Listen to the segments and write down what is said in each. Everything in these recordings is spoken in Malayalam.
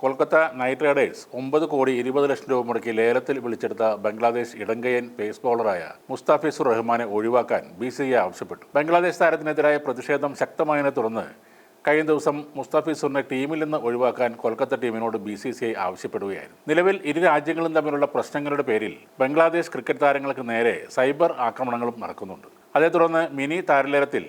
കൊൽക്കത്ത നൈറ്റ് റൈഡേഴ്സ് ഒമ്പത് കോടി ഇരുപത് ലക്ഷം രൂപ മുടക്കി ലേലത്തിൽ വിളിച്ചെടുത്ത ബംഗ്ലാദേശ് ഇടങ്കയൻ പേസ് ബൗളറായ മുസ്താഫിസുർ റഹ്മാനെ ഒഴിവാക്കാൻ ബി സി ഐ ആവശ്യപ്പെട്ടു. ബംഗ്ലാദേശ് താരത്തിനെതിരായ പ്രതിഷേധം ശക്തമായതിനെ തുടർന്ന് കഴിഞ്ഞ ദിവസം മുസ്താഫിസുറിനെ ടീമിൽ നിന്ന് ഒഴിവാക്കാൻ കൊൽക്കത്ത ടീമിനോട് ബി സി സി ഐ ആവശ്യപ്പെടുകയായിരുന്നു. നിലവിൽ ഇരു രാജ്യങ്ങളും തമ്മിലുള്ള പ്രശ്നങ്ങളുടെ പേരിൽ ബംഗ്ലാദേശ് ക്രിക്കറ്റ് താരങ്ങൾക്ക് നേരെ സൈബർ ആക്രമണങ്ങളും നടക്കുന്നുണ്ട്. അതേ തുടർന്ന് മിനി താരലേലത്തിൽ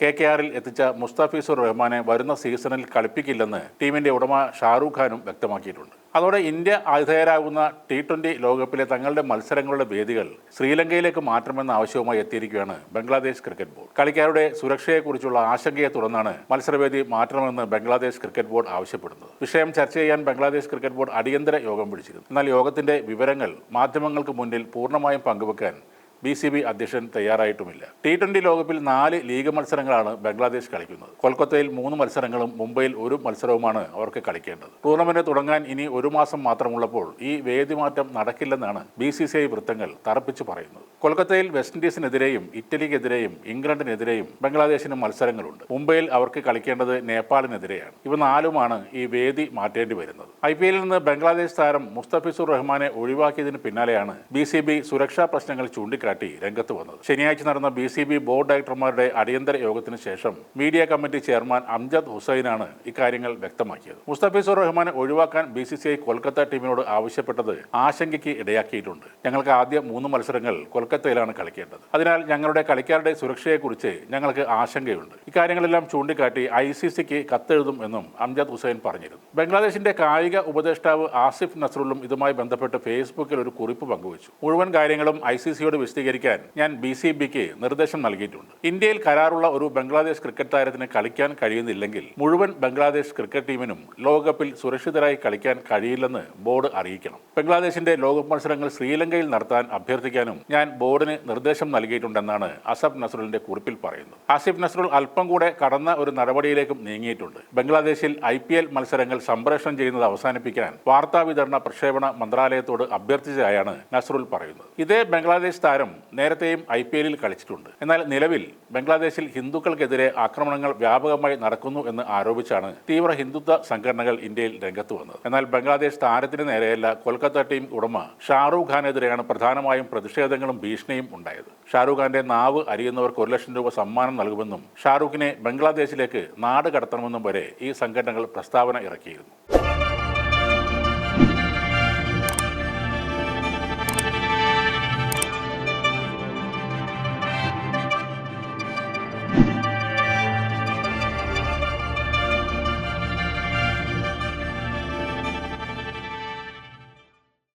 കെ കെ ആറിൽ എത്തിച്ച മുസ്താഫിസുർ റഹ്മാനെ വരുന്ന സീസണിൽ കളിപ്പിക്കില്ലെന്ന് ടീമിന്റെ ഉടമ ഷാറൂഖ് ഖാനും വ്യക്തമാക്കിയിട്ടുണ്ട്. അതോടെ ഇന്ത്യ ആതിഥേയരാകുന്ന ടി ട്വന്റി ലോകകപ്പിലെ തങ്ങളുടെ മത്സരങ്ങളുടെ വേദികൾ ശ്രീലങ്കയിലേക്ക് മാറ്റണമെന്ന ആവശ്യവുമായി എത്തിയിരിക്കുകയാണ് ബംഗ്ലാദേശ് ക്രിക്കറ്റ് ബോർഡ്. കളിക്കാരുടെ സുരക്ഷയെക്കുറിച്ചുള്ള ആശങ്കയെ തുടർന്നാണ് മത്സരവേദി മാറ്റണമെന്ന് ബംഗ്ലാദേശ് ക്രിക്കറ്റ് ബോർഡ് ആവശ്യപ്പെടുന്നത്. വിഷയം ചർച്ച ചെയ്യാൻ ബംഗ്ലാദേശ് ക്രിക്കറ്റ് ബോർഡ് അടിയന്തര യോഗം വിളിച്ചിരുന്നു. എന്നാൽ യോഗത്തിന്റെ വിവരങ്ങൾ മാധ്യമങ്ങൾക്ക് മുന്നിൽ പൂർണമായും പങ്കുവെക്കാൻ ബി സി ബി അധ്യക്ഷൻ തയ്യാറായിട്ടുമില്ല. ടി ട്വന്റി ലോകകപ്പിൽ നാല് ലീഗ് മത്സരങ്ങളാണ് ബംഗ്ലാദേശ് കളിക്കുന്നത്. കൊൽക്കത്തയിൽ മൂന്ന് മത്സരങ്ങളും മുംബൈയിൽ ഒരു മത്സരവുമാണ് അവർക്ക് കളിക്കേണ്ടത്. ടൂർണമെന്റ് തുടങ്ങാൻ ഇനി ഒരു മാസം മാത്രമുള്ളപ്പോൾ ഈ വേദി മാറ്റം നടക്കില്ലെന്നാണ് ബി സി സി ഐ വൃത്തങ്ങൾ തറപ്പിച്ചു പറയുന്നത്. കൊൽക്കത്തയിൽ വെസ്റ്റ് ഇൻഡീസിനെതിരെയും ഇറ്റലിക്കെതിരെയും ഇംഗ്ലണ്ടിനെതിരെയും ബംഗ്ലാദേശിന് മത്സരങ്ങളുണ്ട്. മുംബൈയിൽ അവർക്ക് കളിക്കേണ്ടത് നേപ്പാളിനെതിരെയാണ്. ഇവ നാലുമാണ് ഈ വേദി മാറ്റേണ്ടി വരുന്നത്. ഐ പി എല്ലിൽ നിന്ന് ബംഗ്ലാദേശ് താരം മുസ്തഫിസുർ റഹ്മാനെ ഒഴിവാക്കിയതിന് പിന്നാലെയാണ് ബി സി ബി സുരക്ഷാ പ്രശ്നങ്ങൾ ചൂണ്ടിക്കാട്ടി രംഗത്ത് വന്നത്. ശനിയാഴ്ച നടന്ന ബി സി ബി ബോർഡ് ഡയറക്ടർമാരുടെ അടിയന്തര യോഗത്തിന് ശേഷം മീഡിയ കമ്മിറ്റി ചെയർമാൻ അംജദ് ഹുസൈനാണ് ഇക്കാര്യങ്ങൾ വ്യക്തമാക്കിയത്. മുസ്തഫിസുർ റഹ്മാനെ ഒഴിവാക്കാൻ B C C I Kolkata ടീമിനോട് ആവശ്യപ്പെട്ടത് ആശങ്കയ്ക്ക് ഇടയാക്കിയിട്ടുണ്ട്. ഞങ്ങൾക്ക് ആദ്യ മൂന്ന് മത്സരങ്ങൾ കൊൽക്കത്തയിലാണ് കളിക്കേണ്ടത്. അതിനാൽ ഞങ്ങളുടെ കളിക്കാരുടെ സുരക്ഷയെക്കുറിച്ച് ഞങ്ങൾക്ക് ആശങ്കയുണ്ട്. ഇക്കാര്യങ്ങളെല്ലാം ചൂണ്ടിക്കാട്ടി ഐ സി സിക്ക് കത്തെഴുതും എന്നും അംജദ് ഹുസൈൻ പറഞ്ഞിരുന്നു. ബംഗ്ലാദേശിന്റെ കായിക ഉപദേഷ്ടാവ് ആസിഫ് നസറുള്ളും ഇതുമായി ബന്ധപ്പെട്ട് ഫേസ്ബുക്കിൽ ഒരു കുറിപ്പ് പങ്കുവച്ചു. മുഴുവൻ കാര്യങ്ങളും ഐ സി സിയോട് വിശദീകരിക്കാൻ ഞാൻ ബി സി ബിക്ക് നിർദ്ദേശം നൽകിയിട്ടുണ്ട്. ഇന്ത്യയിൽ കരാറുള്ള ഒരു ബംഗ്ലാദേശ് ക്രിക്കറ്റ് താരത്തിന് കളിക്കാൻ കഴിയുന്നില്ലെങ്കിൽ മുഴുവൻ ബംഗ്ലാദേശ് ക്രിക്കറ്റ് ടീമിനും ലോകകപ്പിൽ സുരക്ഷിതരായി കളിക്കാൻ കഴിയില്ലെന്ന് ബോർഡ് അറിയിക്കണം. ബംഗ്ലാദേശിന്റെ ലോകകപ്പ് മത്സരങ്ങൾ ശ്രീലങ്കയിൽ നടത്താൻ അഭ്യർത്ഥിക്കാനും ഞാൻ ബോർഡിന് നിർദ്ദേശം നൽകിയിട്ടുണ്ടെന്നാണ് അസഫ് നസറുലിന്റെ കുറിപ്പിൽ പറയുന്നത്. ആസിഫ് നസറുൽ അല്പം കൂടെ കടന്ന ഒരു നടപടിയിലേക്കും നീങ്ങിയിട്ടുണ്ട്. ബംഗ്ലാദേശിൽ ഐ മത്സരങ്ങൾ സംപ്രേഷണം ചെയ്യുന്നത് അവസാനിപ്പിക്കാൻ വാർത്താവിതരണ പ്രക്ഷേപണ മന്ത്രാലയത്തോട് അഭ്യർത്ഥിച്ചതായാണ് നസറുൽ പറയുന്നത്. ഇതേ ബംഗ്ലാദേശ് താരം നേരത്തെയും ഐ പി എല്ലിൽ കളിച്ചിട്ടുണ്ട്. എന്നാൽ നിലവിൽ ബംഗ്ലാദേശിൽ ഹിന്ദുക്കൾക്കെതിരെ ആക്രമണങ്ങൾ വ്യാപകമായി നടക്കുന്നു എന്ന് ആരോപിച്ചാണ് തീവ്ര ഹിന്ദുത്വ സംഘടനകൾ ഇന്ത്യയിൽ രംഗത്ത് വന്നത്. എന്നാൽ ബംഗ്ലാദേശ് താരത്തിന് നേരെയല്ല കൊൽക്കത്ത ടീം ഉടമ ഷാറൂഖ് ഖാനെതിരെയാണ് പ്രധാനമായും പ്രതിഷേധങ്ങളും ഭീഷണിയും ഉണ്ടായത്. ഷാറൂഖ് ഖാന്റെ നാവ് അരിയുന്നവർക്ക് ഒരു ലക്ഷം രൂപ സമ്മാനം നൽകുമെന്നും ഷാറൂഖിനെ ബംഗ്ലാദേശിലേക്ക് നാട് കടത്തണമെന്നും വരെ ഈ സംഘടനകൾ പ്രസ്താവന ഇറക്കിയിരുന്നു.